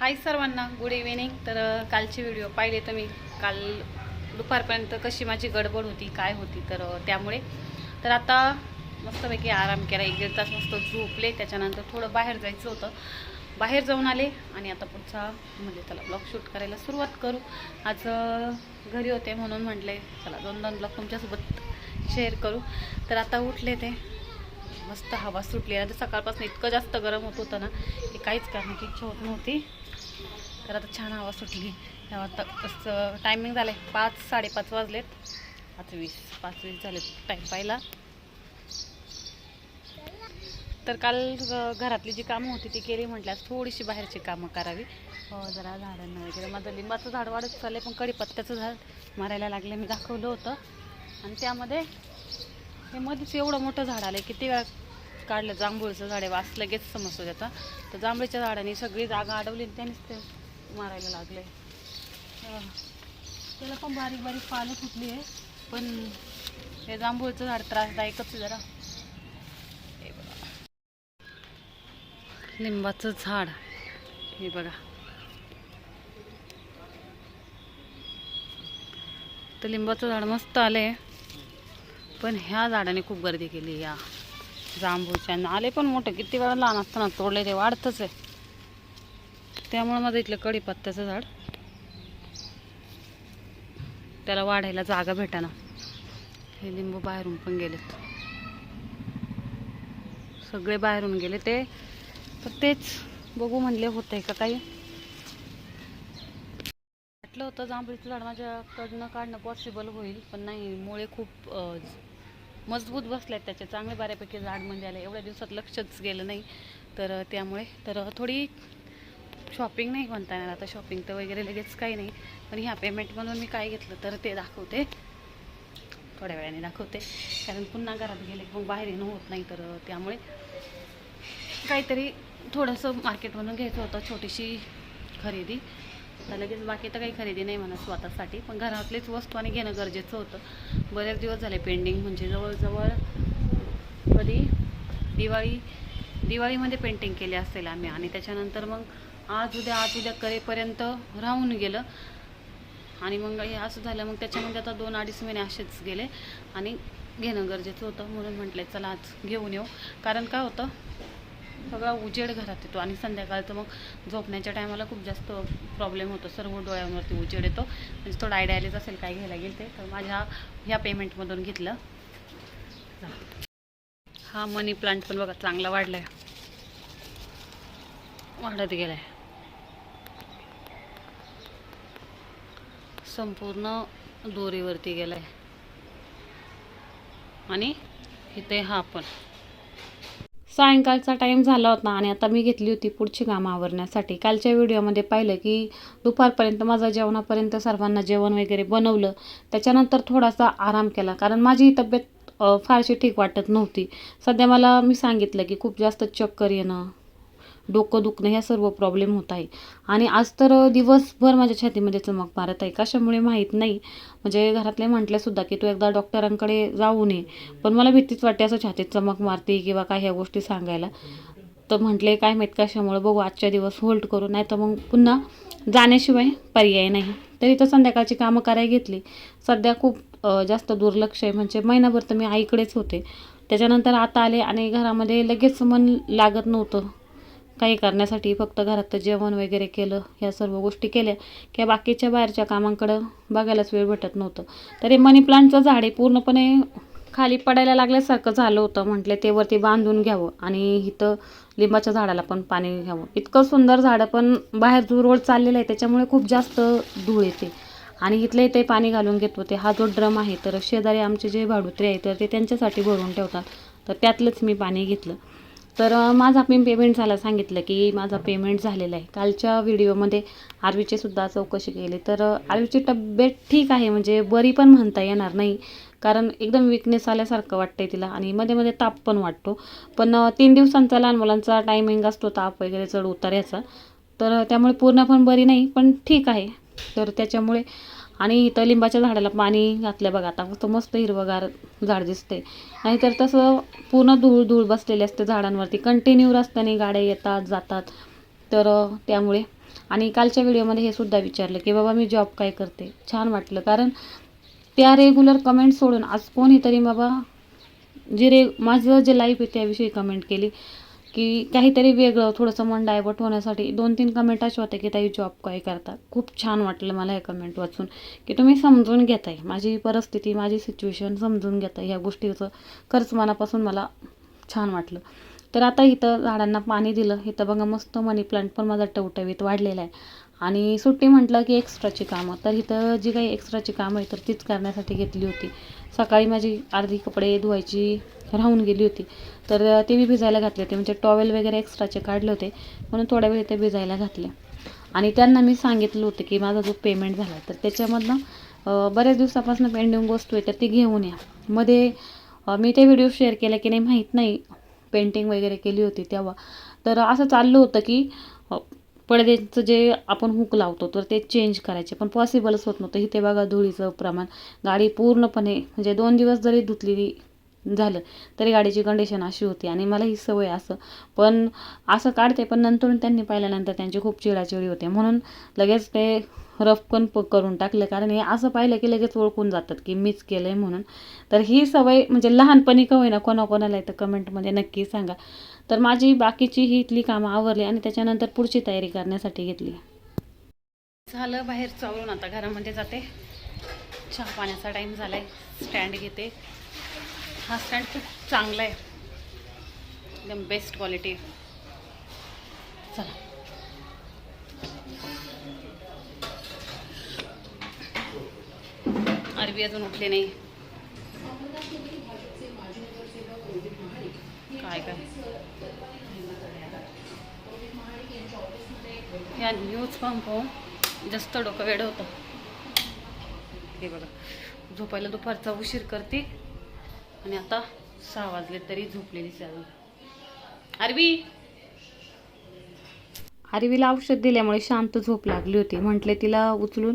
हाय सर्वांना good evening तर कालचे व्हिडिओ पाहिले तर मी काल दुपारपर्यंत कशी माझी गडबड होती काय होती तर त्यामुळे. तर आता मस्तपैकी आराम केला. एक दीड तास मस्त झोपले. त्याच्यानंतर थोडं बाहेर जायचं होतं. बाहेर जाऊन आले आणि आता पुढचा म्हणजे चला ब्लॉग शूट करायला सुरुवात करू. आज घरी होते म्हणून म्हटले चला दोन दोन ब्लॉग तुमच्यासोबत शेअर करू. तर आता उठले ते. मस्त हवा सुटली. आता सकाळपासून इतकं जास्त गरम होत होतं ना की काहीच करण्याची इच्छा होत नव्हती. तर आता छान हवा सुटली. आता टायमिंग झालं आहे पाच साडेपाच वाजलेत. पाच वीस पाच वीस झालेत. टाईम पाहिला तर काल घरातली जी कामं होती ती केली म्हटल्यास थोडीशी बाहेरची कामं करावी. हो, जरा झाडांना वगैरे माझं लिंबाचं झाड वाढत चाललं पण कढीपत्त्याचं झाड मारायला लागले. मी दाखवलं होतं. आणि त्यामध्ये हे मध्येच एवढं मोठं झाड आलं किती वेळा काढलं. जांभूळचं झाड आहे. वास लगेच समजतो त्याचा. तर जांभळीच्या झाडाने सगळी जागा अडवली आणि त्यानेच ते मारायला लागले त्याला पण बारीक बारीक पानं फुटली आहे पण हे जांभूळचं झाड त्रासदायकच आहे जरा. हे बघा. लिंबाचं झाड. हे बघा. तर लिंबाचं झाड मस्त आले पण ह्या झाडाने खूप गर्दी केली या जांभूळच्या. आले पण मोठे. किती वेळा लहान असताना तोडले ते वाढतच आहे. त्यामुळे माझं इथलं कढीपत्त्याचं झाड त्याला वाढायला जागा भेटाना. हे लिंबू बाहेरून पण गेलेत. सगळे बाहेरून गेले ते. तर तेच बघू म्हणले होते का काही वाटलं होतं जांभळीचं झाड माझ्याकडनं काढणं पॉसिबल होईल पण नाही मुळे खूप मजबूत बसले आहेत त्याचे. चांगले बऱ्यापैकी झाड म्हणजे आले. एवढ्या दिवसात लक्षच गेलं नाही. तर त्यामुळे तर थोडी शॉपिंग नाही म्हणता येणार. आता शॉपिंग तर वगैरे लगेच काही नाही. पण ह्या पेमेंटमधून मी काय घेतलं तर ते दाखवते. थोड्या वेळाने दाखवते. कारण पुन्हा घरात गेले मग बाहेर येणं होत नाही तर त्यामुळे काहीतरी थोडंसं मार्केटमधून घ्यायचं होतं छोटीशी खरेदी. तर लगेच बाकी तर काही खरेदी नाही म्हणा स्वतःसाठी. पण घरातलीच वस्तू आणि घेणं गरजेचं होतं. बरेच दिवस झाले पेंडिंग म्हणजे जवळजवळ कधी दिवाळी दिवाळीमध्ये पेंटिंग केली असेल आम्ही. आणि त्याच्यानंतर मग आज उद्या आज उद्या करेपर्यंत राहून गेलं. आणि मग हे असं झालं. मग त्याच्यामध्ये आता दोन अडीच महिने असेच गेले. आणि घेणं गरजेचं होतं. म्हणून म्हटलं चला आज घेऊन येऊ. कारण काय होतं सगळा उजेड घरात येतो. आणि संध्याकाळचं मग झोपण्याच्या टायमाला खूप जास्त प्रॉब्लेम होतो. सर्व डोळ्यांवरती उजेड येतो. म्हणजे थोडं आयडिया असेल काय घ्यायला गेल ते. तर माझ्या ह्या पेमेंटमधून घेतलं. जा. हा मनी प्लांट पण बघा चांगला वाढलाय. वाढत गेलाय. संपूर्ण दोरीवरती गेलाय. आणि इथे हा पण. सायंकाळचा टाईम झाला होता आणि आता मी घेतली होती पुढची कामं आवरण्यासाठी. कालच्या व्हिडिओमध्ये पाहिलं की दुपारपर्यंत माझा जेवणापर्यंत सर्वांना जेवण वगैरे बनवलं. त्याच्यानंतर थोडासा आराम केला. कारण माझी तब्येत फारशी ठीक वाटत नव्हती. सध्या मला मी सांगितलं की खूप जास्त चक्कर येणं डोकं दुखणं ह्या सर्व प्रॉब्लेम होत आहे. आणि आज तर दिवसभर माझ्या छातीमध्ये चमक मारत आहे. कशामुळे माहीत नाही. म्हणजे घरातले म्हटल्यासुद्धा की तू एकदा डॉक्टरांकडे जाऊ नये. पण मला भीतीच वाटते असं छातीत चमक मारते किंवा काय ह्या गोष्टी सांगायला. तर म्हटले काय माहीत कशामुळं? बघू आजच्या दिवस होल्ड करू. नाही तर मग पुन्हा जाण्याशिवाय पर्याय नाही. तरी तर संध्याकाळची कामं करायला घेतली. सध्या खूप जास्त दुर्लक्ष आहे. म्हणजे महिनाभर तर मी आईकडेच होते. त्याच्यानंतर आता आले आणि घरामध्ये लगेच मन लागत नव्हतं. काही करण्यासाठी फक्त घरात जेवण वगैरे केलं ह्या सर्व गोष्टी केल्या. किंवा बाकीच्या बाहेरच्या कामांकडं बघायलाच वेळ भेटत नव्हतं. तरी मनी प्लांटचं झाड आहे पूर्णपणे खाली पडायला लागल्यासारखं झालं होतं. म्हटले ते वरती बांधून घ्यावं आणि इथं लिंबाच्या झाडाला पण पाणी घ्यावं. इतकं सुंदर झाडं पण बाहेर दूर रोड चाललेलं आहे. त्याच्यामुळे खूप जास्त धूळ येते. आणि इथले ते पाणी घालून घेत होते. हा जो ड्रम आहे तर शेजारी आमचे जे भाडुत्रे आहे तर ते त्यांच्यासाठी भरून ठेवतात. तर त्यातलंच मी पाणी घेतलं. तर माझा मी पेमेंट झाला सांगितलं की माझा पेमेंट झालेला आहे. कालच्या व्हिडिओमध्ये आरवीची सुद्धा चौकशी केली. तर आरवीची तब्येत ठीक आहे म्हणजे बरी पण म्हणता येणार नाही. कारण एकदम विकनेस आल्यासारखं वाटतंय तिला आणि मध्ये मध्ये ताप पण वाटतो. पण तीन दिवसांचा लहान मुलांचा टायमिंग असतो ताप वगैरे चढ उतार याचा. तर त्यामुळे पूर्ण पण बरी नाही पण ठीक आहे. तर त्याच्यामुळे आणि इथं लिंबाच्या झाडाला पाणी घातलं बघा. आता मस्त मस्त हिरवगार झाड दिसते नाहीतर तसं पूर्ण धूळ धूळ बसलेली असते झाडांवरती. कंटिन्यू रस्त्याने गाड्या येतात जातात. तर त्यामुळे. आणि कालच्या व्हिडिओमध्ये हे सुद्धा विचारलं की बाबा मी जॉब काय करते? छान वाटलं. कारण त्या रेग्युलर कमेंट सोडून आज कोणीतरी बाबा जे रे माझं जे लाईफ आहे त्याविषयी कमेंट केली. की काहीतरी वेगळं थोडंसं मन डायवर्ट होण्यासाठी दोन तीन कमेंट असे होत्या की ताई जॉब काय करता? खूप छान वाटलं मला हे कमेंट वाचून की तुम्ही समजून घेताय. माझी परिस्थिती माझी सिच्युएशन समजून घेताय. ह्या गोष्टीचं खरंच मनापासून मला छान वाटलं. तर आता इथं झाडांना पाणी दिलं. इथं बघा मस्त मनी प्लांट पण माझा टवटवीत वाढलेला आहे. आणि सुट्टी म्हटलं की एक्स्ट्राची कामं. तर इथं जी काही एक्स्ट्राची कामं आहे तर तीच करण्यासाठी घेतली होती. सकाळी माझी अर्धी कपडे धुवायची राहून गेली होती. तर ते मी भिजायला घातले होते. म्हणजे टॉवेल वगैरे एक्स्ट्राचे काढले होते. म्हणून थोड्या वेळ ते भिजायला घातले. आणि त्यांना मी सांगितलं होतं की माझा जो पेमेंट झाला तर त्याच्यामधनं बऱ्याच दिवसापासून पेंडिंग वस्तू आहे तर ती घेऊन या. मध्ये मी ते व्हिडिओ शेअर केला की नाही माहीत नाही पेंटिंग वगैरे केली होती तेव्हा. तर असं चाललं होतं की पडद्याचं जे आपण हुक लावतो तर ते चेंज करायचे. पण पॉसिबलच होत नव्हतं. इथे बघा धुळीचं प्रमाण. गाडी पूर्णपणे म्हणजे दोन दिवस जरी धुतलेली झालं तरी गाडीची कंडिशन अशी होती. आणि मला ही सवय असं. पण असं काढते पण नंतर त्यांनी पाहिल्यानंतर त्यांची खूप चिडाचिडी होते. म्हणून लगेच ते रफ पण प करून टाकलं. कारण हे असं पाहिलं की लगेच ओळखून जातात की मीच केलं आहे म्हणून. तर ही सवय म्हणजे लहानपणी का होईना कोणाकोणाला आहे तर कमेंटमध्ये नक्की सांगा. तर माझी बाकीची ही इथली कामं आवरली आणि त्याच्यानंतर पुढची तयारी करण्यासाठी घेतली. झालं बाहेर चालून आता घरामध्ये जाते. चहा पाण्याचा टाईम झाला आहे स्टँड घेते. हा स्टँड खूप चांगला आहे. एकदम बेस्ट क्वालिटी चला. अरबी अजून उठले नाही. काय काय या न्यूज पंप जास्त डोकं वेड होतं. हे बघा झोपायला दुपारचा उशीर करते. आणि आता सहा वाजले तरी झोपलेलीच आहे अजून आरवी! आरवीला औषध दिल्यामुळे शांत झोप लागली होती. म्हटले तिला उचलून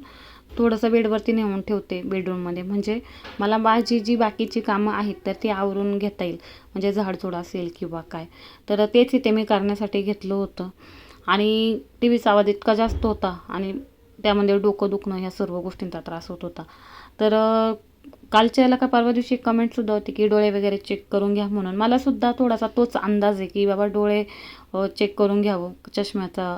थोडंसं बेडवरती नेऊन ठेवते बेडरूममध्ये. म्हणजे मला माझी जी बाकीची कामं आहेत तर ती आवरून घेता येईल. म्हणजे झाडझोड असेल किंवा काय. तर तेच इथे मी करण्यासाठी घेतलं होतं. आणि टी व्हीचा आवाज इतका जास्त होता आणि त्यामध्ये डोकं दुखणं ह्या सर्व गोष्टींचा त्रास होत होता. तर कालच्या याला का परवा दिवशी कमेंटसुद्धा होती की डोळे वगैरे चेक करून घ्या म्हणून. मलासुद्धा थोडासा तोच अंदाज आहे की बाबा डोळे चेक करून घ्यावं. चष्म्याचा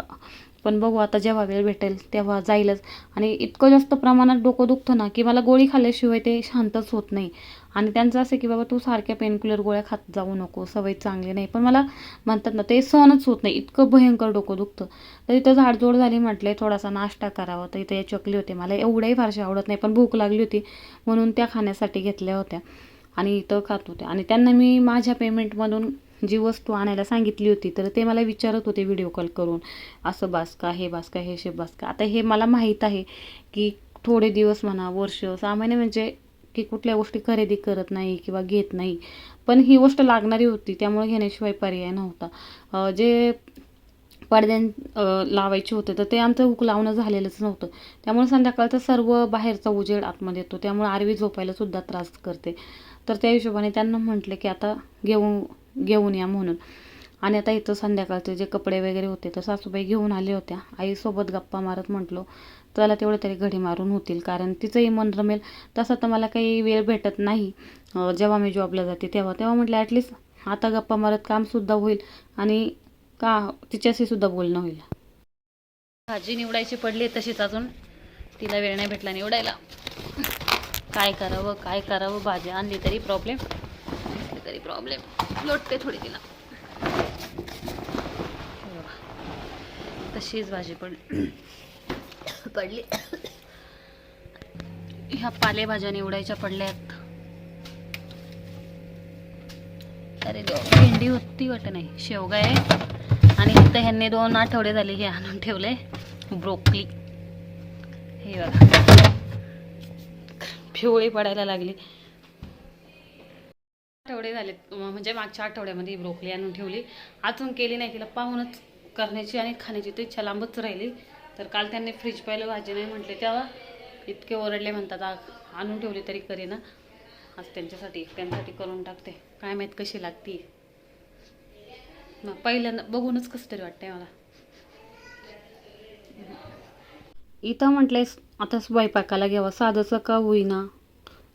पण बघू आता जेव्हा वेळ भेटेल तेव्हा जाईलच. आणि इतकं जास्त प्रमाणात डोकं दुखतं ना की मला गोळी खाल्ल्याशिवाय ते शांतच होत नाही. आणि त्यांचं असं की बाबा तू सारख्या पेनकिलर गोळ्या खात जाऊ नको सवय चांगली नाही. पण मला म्हणतात ना ते सहनच होत नाही. इतकं भयंकर डोकं दुखतं. तर इथं झाडझोड झाली म्हटले थोडासा नाश्ता करावा. तर इथे चकली होते. मला एवढ्याही फारशी आवडत नाही पण भूक लागली होती म्हणून त्या खाण्यासाठी घेतल्या होत्या. आणि इथं खात होत्या. आणि त्यांना मी माझ्या पेमेंटमधून जी वस्तू आणायला सांगितली होती तर ते मला विचारत होते व्हिडिओ कॉल करून असं बासका हे बासका हे शे बासका आता हे मला माहीत आहे की थोडे दिवस म्हणा वर्ष सहा महिने म्हणजे की कुठल्या गोष्टी खरेदी करत नाही किंवा घेत नाही. पण ही गोष्ट लागणारी होती त्यामुळे घेण्याशिवाय पर्याय नव्हता. जे पडद्यां लावायचे होते तर ते आमचं हुक लावणं झालेलंच नव्हतं. त्यामुळे संध्याकाळचं सर्व बाहेरचा उजेड आतमध्ये येतो. त्यामुळे आरवी झोपायला सुद्धा त्रास करते. तर त्या हिशोबाने त्यांना म्हटलं की आता घेऊन घेऊन या म्हणून. आणि आता इथं संध्याकाळचे जे कपडे वगैरे होते तर सासूबाई घेऊन आले होत्या. आईसोबत गप्पा मारत म्हटलो त्याला तेवढं तरी घडी मारून होतील कारण तिचंही मन रमेल. तसं तर मला काही वेळ भेटत नाही. जेव्हा मी जॉबला जाते तेव्हा. तेव्हा म्हटलं ॲटलिस्ट आता गप्पा मारत कामसुद्धा होईल आणि का तिच्याशी सुद्धा बोलणं होईल. भाजी निवडायची पडली तशीच अजून. तिला वेळ नाही भेटला निवडायला. काय करावं काय करावं? भाजी आणली तरी प्रॉब्लेम तरी प्रॉब्लेम लोटते थोडी तिला. तशीच भाजी पडली पडली. ह्या पालेभाज्या निवडायच्या पडल्यात. अरे भेंडी होती वाटत नाही. शेवगा आहे. आणि इथं ह्यांनी दोन आठवडे झाले हे आणून ठेवले. ब्रोकली. हे बघा. पिवळी पडायला लागली. आठवडे झाले म्हणजे मागच्या आठवड्यामध्ये ब्रोकली आणून ठेवली. अजून केली नाही तिला पाहूनच करण्याची आणि खाण्याची तर इच्छा लांबच राहिली. तर काल त्यांनी फ्रीज पाहिलं भाजी नाही म्हटले. तेव्हा इतके ओरडले म्हणतात आणून ठेवली तरी करेना आज त्यांच्यासाठी त्यांच्यासाठी करून टाकते. काय माहीत कशी लागती. मग पहिल्यांदा बघूनच कसं तरी वाटतंय मला. इथं म्हटलंयस आता स्वयंपाकाला घ्यावा. साधंचं का होईना?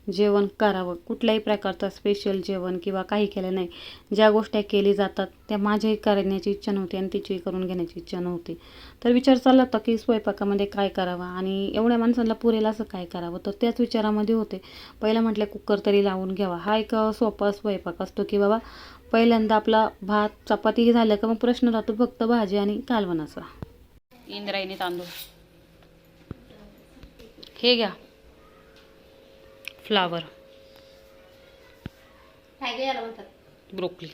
जेवण करावं. कुठल्याही प्रकारचं स्पेशल जेवण किंवा काही केलं नाही. ज्या गोष्टी केली जातात त्या माझ्याही करण्याची इच्छा नव्हती आणि तिचीही करून घेण्याची इच्छा नव्हती. तर विचार चालला होता की स्वयंपाकामध्ये काय करावं आणि एवढ्या माणसांना पुरेल असं काय करावं? तर त्याच विचारामध्ये होते. पहिलं म्हटलं कुकर तरी लावून घ्यावा. हा एक सोपा स्वयंपाक असतो की बाबा पहिल्यांदा आपला भात चपाती झालं का मग प्रश्न राहतो फक्त भाजी आणि कालवणाचा इंद्रायणी तांदूळ. हे घ्या. फ्लावर काय घ्यायला म्हणतात? ब्रोकली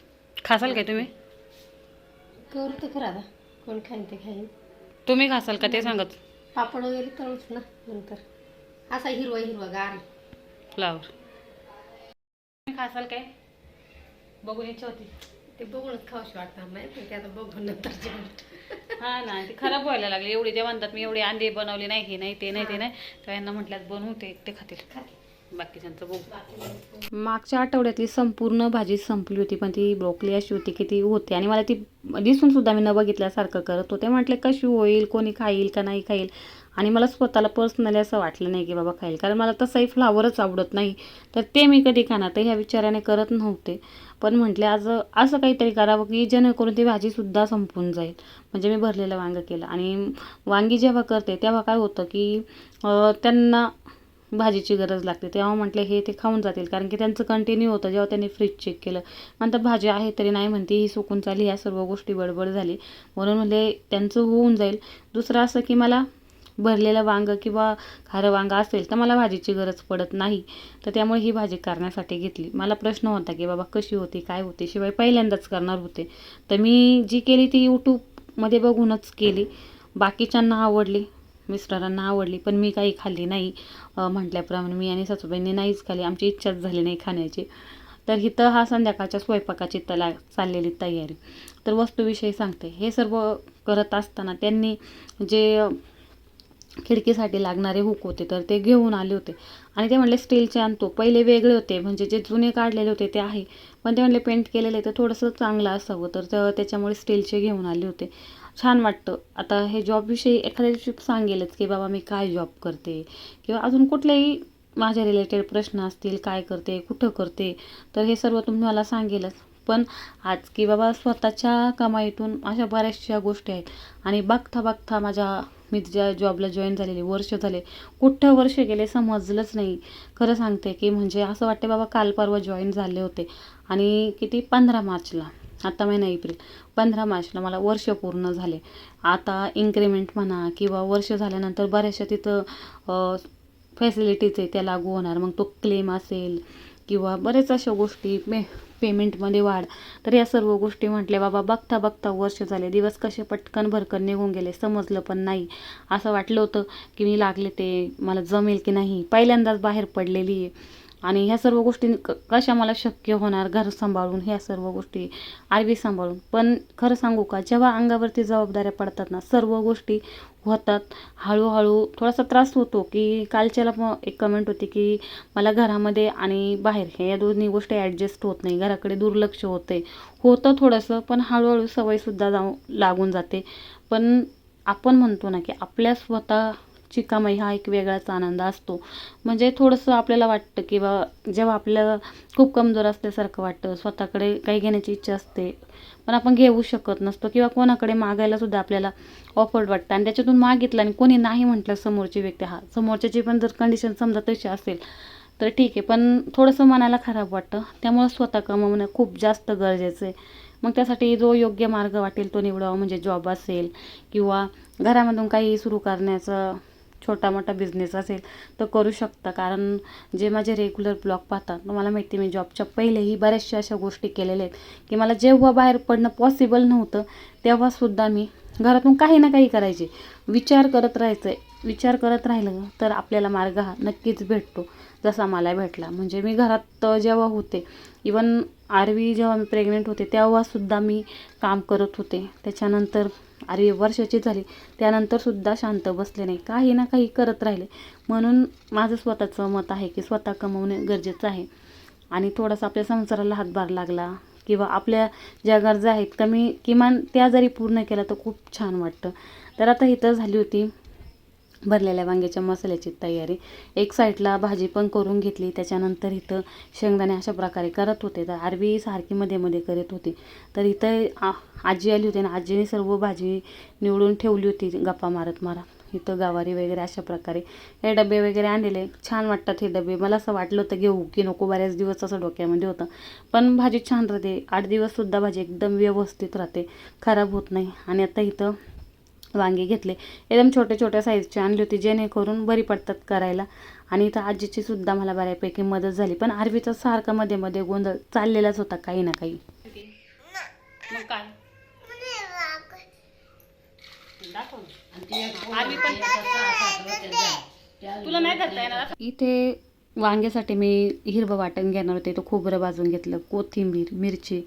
खासाल काय तुम्ही? करू तर खरं आता. कोण खाईन ते खाईन. तुम्ही खासाल का ते सांगत? पापड वगैरे तळूच ना नंतर. असा हिरवा हिरवा गार फ्लावर तुम्ही खासाल काय? बघून इच्छा होती. ते बघूनच खाऊशी वाटणार नाही. पण ते आता बघून नंतर हा ना ते खराब व्हायला लागले. एवढे ते म्हणतात मी एवढे अंडे बनवले नाही हे नाही ते नाही ते नाही. तर यांना म्हटल्यात बनवू ते खातील. बघू मागच्या आठवड्यातली संपूर्ण भाजी संपली होती पण ती ब्रोकली अशी होती की ती होती. आणि मला ती दिसून सुद्धा मी न बघितल्यासारखं करत होते. म्हटले कशी होईल? कोणी खाईल का नाही खाईल? आणि मला स्वतःला पर्सनली असं वाटलं नाही की बाबा खाईल कारण मला तसंही फ्लावरच आवडत नाही. तर ते मी कधी खाणार? तर ह्या विचाराने करत नव्हते. पण म्हटले आज असं काहीतरी करावं की जेणेकरून ती भाजीसुद्धा संपून जाईल. म्हणजे मी भरलेलं वांगं केलं. आणि वांगी जेव्हा करते तेव्हा काय होतं की त्यांना भाजीची गरज लागते. तेव्हा म्हटलं हे ते खाऊन जातील. कारण की त्यांचं कंटिन्यू होतं जेव्हा त्यांनी फ्रीज चेक केलं. म्हणतात भाजी आहे तरी नाही म्हणते ही सुकून चालली ह्या सर्व गोष्टी बडबड झाली. म्हणून म्हणले त्यांचं होऊन जाईल. दुसरं असं की मला भरलेलं वांगं किंवा खारं वांगं असेल तर मला भाजीची गरज पडत नाही. तर त्यामुळे ही भाजी करण्यासाठी घेतली. मला प्रश्न होता की बाबा कशी होती? काय होती? शिवाय पहिल्यांदाच करणार होते. तर मी जी केली ती यूट्यूबमध्ये बघूनच केली. बाकीच्यांना आवडली. मिस्टरांना आवडली पण मी काही खाल्ली नाही म्हटल्याप्रमाणे मी आणि सासूबाईंनी नाहीच खाल्ली. आमची इच्छाच झाली नाही खाण्याची. तर इथं हा संध्याकाळच्या स्वयंपाकाची तला चाललेली तयारी. तर वस्तूविषयी सांगते. हे सर्व करत असताना त्यांनी जे खिडकीसाठी लागणारे हुक होते तर ते घेऊन आले होते. आणि ते म्हणले स्टीलचे आणतो. पहिले वेगळे होते म्हणजे जे जुने काढलेले होते ते आहे. पण ते म्हणले पेंट केलेलं आहे तर थोडंसं चांगलं असावं. तर त्याच्यामुळे स्टीलचे घेऊन आले होते. छान वाटतं. आता हे जॉबविषयी एखाद्या दिवशी सांगेलच की बाबा मी काय जॉब करते? किंवा अजून कुठलेही माझ्या रिलेटेड प्रश्न असतील काय करते? कुठं करते? तर हे सर्व तुम्ही मला सांगेलच. पण आज की बाबा स्वतःच्या कमाईतून अशा बऱ्याचशा गोष्टी आहेत. आणि बघता बघता माझ्या मी ज्या जॉबला जॉईन झालेली वर्ष झाले. कुठं वर्ष गेले समजलंच नाही. खरं सांगते की म्हणजे असं वाटते बाबा काल परवा जॉईन झाले होते. आणि किती? पंधरा मार्चला. आता महिना एप्रिल. पंधरा मार्चला मला वर्ष पूर्ण झाले. आता इन्क्रीमेंट म्हणा किंवा वर्ष झाल्यानंतर बऱ्याचशा तिथं फॅसिलिटीज आहे त्या लागू होणार. मग तो क्लेम असेल किंवा बरेच अशा गोष्टी मे पेमेंटमध्ये वाढ. तर या सर्व गोष्टी म्हटल्या बाबा बघता बघता वर्ष झाले. दिवस कसे पटकन भरकन निघून गेले समजलं पण नाही. असं वाटलं होतं की मी लागले ते मला जमेल की नाही. पहिल्यांदाच बाहेर पडलेली आहे. आणि ह्या सर्व गोष्टी क- कशा मला शक्य होणार घर सांभाळून ह्या सर्व गोष्टी आरवी सांभाळून. पण खरं सांगू का जेव्हा अंगावरती जबाबदाऱ्या पडतात ना सर्व गोष्टी होतात. हळूहळू थोडासा त्रास होतो की कालच्याला पण एक कमेंट होती की मला घरामध्ये आणि बाहेर हे या दोन्ही गोष्टी ॲडजस्ट होत नाही. घराकडे दुर्लक्ष होते होतं थोडंसं पण हळूहळू सवयसुद्धा जाऊ लागून जाते. पण आपण म्हणतो ना की आपल्या स्वतःची कमाई हा एक वेगळाच आनंद असतो. म्हणजे थोडंसं आपल्याला वाटतं की बा जेव्हा आपल्याला खूप कमजोर असल्यासारखं वाटतं स्वतःकडे काही घेण्याची इच्छा असते पण आपण घेऊ शकत नसतो किंवा कोणाकडे मागायला सुद्धा आपल्याला ऑफर्ड वाटतं. आणि त्याच्यातून मागितलं आणि कोणी नाही म्हटलं समोरची व्यक्ती हा समोरच्याची पण जर कंडिशन समजा तशी असेल तर ठीक आहे. पण थोडंसं मनाला खराब वाटतं. त्यामुळं स्वतः कमवणं खूप जास्त गरजेचं आहे. मग त्यासाठी जो योग्य मार्ग वाटेल तो निवडावा म्हणजे जॉब असेल किंवा घरामधून काही सुरू करण्याचं छोटा मोठा बिझनेस असेल तर करू शकता. कारण जे माझे रेग्युलर ब्लॉग पाहतात तर मला माहिती आहे मी जॉबच्या पहिलेही बऱ्याचशा अशा गोष्टी केलेल्या आहेत की मला जेव्हा बाहेर पडणं पॉसिबल नव्हतं तेव्हासुद्धा मी घरातून काही ना काही करायचे. विचार करत राहायचं. विचार करत राहिलं तर आपल्याला मार्ग हा नक्कीच भेटतो जसा मला भेटला. म्हणजे मी घरात जेव्हा होते इवन आरवी जेव्हा मी प्रेग्नेंट होते तेव्हासुद्धा मी काम करत होते. त्याच्यानंतर अरे वर्षाची झाली. त्यानंतरसुद्धा शांत बसले नाही. काही ना काही करत राहिले. म्हणून माझं स्वतःचं मत आहे की स्वतः कमवणे गरजेचं आहे. आणि थोडासा आपल्या संसाराला हातभार लागला किंवा आपल्या ज्या गरजा आहेत कमी किमान त्या जरी पूर्ण केल्या तर खूप छान वाटतं. तर आता इथं झाली होती भरलेल्या वांग्याच्या मसाल्याची तयारी. एक साईडला भाजी पण करून घेतली. त्याच्यानंतर इथं शेंगदाणे अशा प्रकारे करत होते. तर आरवी सारखी मध्ये मध्ये करत होती. तर इथं आजी आली होती आणि आजीने सर्व भाजी निवडून ठेवली होती. गप्पा मारत मारत इथं गवारी वगैरे अशा प्रकारे. हे डबे वगैरे आणलेले. छान वाटतात हे डबे. मला असं वाटलं होतं घेऊ की नको. बऱ्याच दिवस असं डोक्यामध्ये होतं. पण भाजी छान राहते. आठ दिवससुद्धा भाजी एकदम व्यवस्थित राहते. खराब होत नाही. आणि आता इथं वांगे घेतले. एकदम छोटे छोट्या साईजचे आणली होती जेणेकरून बरी पडतात करायला. आणि इथं आजीची सुद्धा मला बऱ्यापैकी मदत झाली. पण आरवीचा सारखा मध्ये मध्ये गोंधळ चाललेलाच होता काही ना काही. मग काय तुला नाही करता येणार इथे वांग्यासाठी मी हिरवं वाटण घेणार होते. तो खोबरं भाजून घेतलं कोथिंबीर मिरची.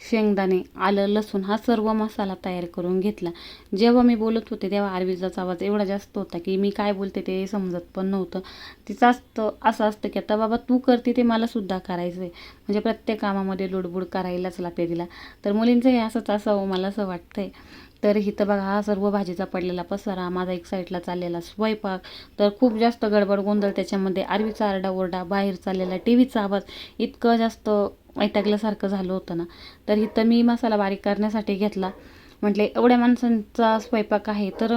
शेंगदाणे आलं लसूण हा सर्व मसाला तयार करून घेतला. जेव्हा मी बोलत होते तेव्हा आरविजाचा आवाज एवढा जास्त होता की मी काय बोलते ते समजत पण नव्हतं. तिचं असतं असं असतं की आता बाबा तू करते ते मला सुद्धा करायचं आहे म्हणजे प्रत्येक कामामध्ये लुडबुड करायलाच लागते तिला. तर मुलींचं हे असंच असावं मला असं वाटतंय. तर इथं बघा हा सर्व भाजीचा पडलेला पसारा माझा एक साईडला चाललेला स्वयंपाक तर खूप जास्त गडबड गोंधळ त्याच्यामध्ये. आरवीचा आरडाओरडा बाहेर चाललेला टी व्हीचा आवाज इतकं जास्त वैतागल्यासारखं झालं होतं ना. तर इथं मी मसाला बारीक करण्यासाठी घेतला. म्हटले एवढ्या माणसांचा स्वयंपाक आहे तर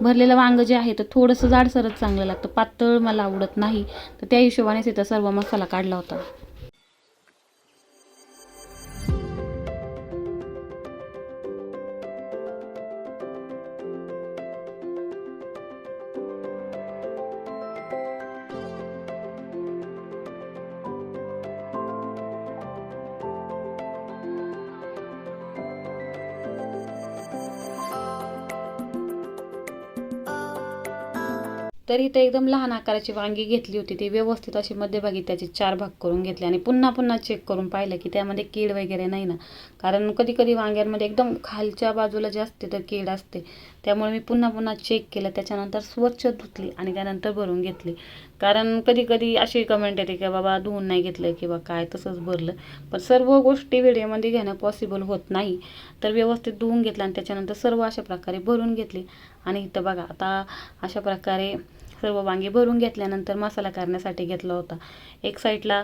भरलेलं वांगं जे आहे तर थोडंसं जाडसरच चांगलं लागतं. पातळ मला आवडत नाही. तर त्या हिशोबानेच इथं सर्व मसाला काढला होता. तर इथं एकदम लहान आकाराची वांगी घेतली होती. ती व्यवस्थित अशी मध्यभागी त्याचे चार भाग करून घेतले आणि पुन्हा पुन्हा चेक करून पाहिलं की त्यामध्ये कीड वगैरे नाही ना. कारण कधी कधी वांग्यांमध्ये एकदम खालच्या बाजूला जे असते तर कीड असते. त्यामुळे मी पुन्हा पुन्हा चेक केलं. त्याच्यानंतर स्वच्छ धुतली आणि त्यानंतर भरून घेतली. कारण कधी कधी अशी कमेंट येते की बाबा धुवून नाही घेतलं किंवा काय तसंच भरलं. पण सर्व गोष्टी व्हिडिओमध्ये घेणं पॉसिबल होत नाही. तर व्यवस्थित धुवून घेतलं आणि त्याच्यानंतर सर्व अशा प्रकारे भरून घेतली. आणि इथं बघा आता अशा प्रकारे सर्व वांगे भरून घेतल्यानंतर मसाला करण्यासाठी घेतला होता. एक साईडला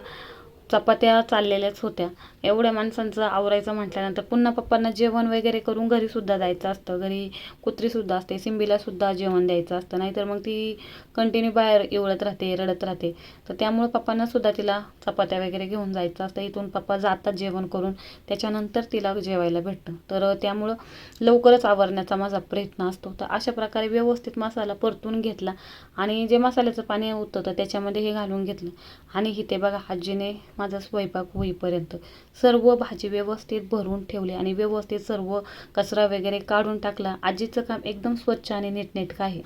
चपात्या चाललेल्याच होत्या. एवढ्या माणसांचं आवरायचं म्हटल्यानंतर पुन्हा पप्पांना जेवण वगैरे करून घरीसुद्धा जायचं असतं. घरी कुत्रीसुद्धा असते सिंबीलासुद्धा जेवण द्यायचं असतं. नाहीतर मग ती कंटिन्यू बाहेर एवढत राहते रडत राहते. तर त्यामुळे पप्पांनासुद्धा तिला चपात्या वगैरे घेऊन जायचं असतं. इथून पप्पा जातात जेवण करून. त्याच्यानंतर तिला जेवायला भेटतं. तर त्यामुळं लवकरच आवरण्याचा माझा प्रयत्न असतो. तर अशा प्रकारे व्यवस्थित मसाला परतून घेतला. आणि जे मसाल्याचं पाणी होतं तर त्याच्यामध्ये हे घालून घेतलं. आणि इथे बघा आजीने माझा स्वयंपाक होईपर्यंत. सर्व भाजी व्यवस्थित भरून ठेवली आणि व्यवस्थित सर्व कचरा वगैरे काढून टाकला. आजीचं काम एकदम स्वच्छ आणि नीटनेटकं आहे.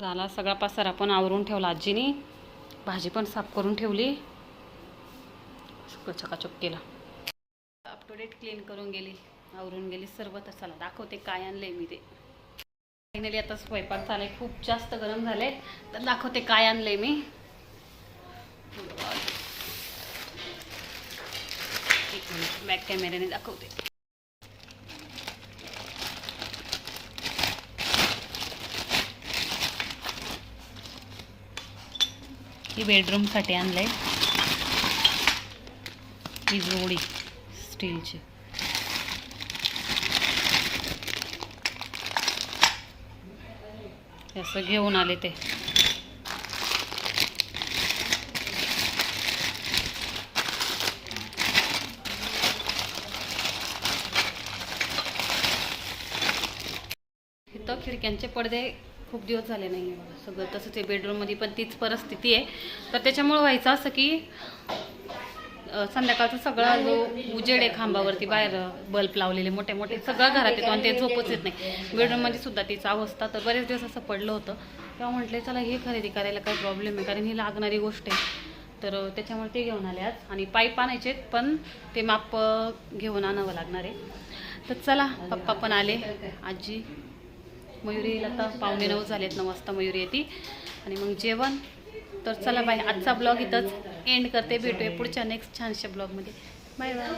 झाला सगळा पसारा पण आवरून ठेवला आजीने. भाजी पण साफ करून ठेवली. चकाचक केला. अप टू डेट क्लीन करून गेली. आवरून गेली सर्व तर चला दाखवते काय आणले मी ते. फायनली आता स्वयंपाक झाले खूप जास्त गरम झाले तर दाखवते काय आणले मी. बॅक कॅमेऱ्याने दाखवते. ही बेडरूमसाठी आणलंय. ही जोडी स्टीलची. असं घेऊन आले ते इथं खिडक्यांचे पडदे खूप दिवस झाले नाही आहे सगळं तसंच आहे बेडरूममध्ये पण तीच परिस्थिती आहे. तर त्याच्यामुळं व्हायचं असं की संध्याकाळचा संध्याकाळचं सगळा जो उजेड आहे खांबावरती बाहेर बल्ब लावलेले मोठे मोठे सगळं घरात येतो आणि ते झोपच येत नाही. बेडरूममध्ये सुद्धा तीच अवस्था. तर बरेच दिवस असं पडलं होतं. तेव्हा म्हटलं चला हे खरेदी करायला काही प्रॉब्लेम आहे कारण ही लागणारी गोष्ट आहे. तर त्याच्यामुळे ते घेऊन आले आज. आणि पाईप आणायचे पण ते माप घेऊन आणावं लागणार आहे. तर चला पप्पा पण आले. आजी मयुरी येईल आता पावणे नऊ झालेत नऊ वाजता मयुरी येते. आणि मग जेवण. तर चला बाय आजचा ब्लॉग इथंच एंड करते. भेटूया पुढच्या नेक्स्ट छानशा ब्लॉगमध्ये. Bye bye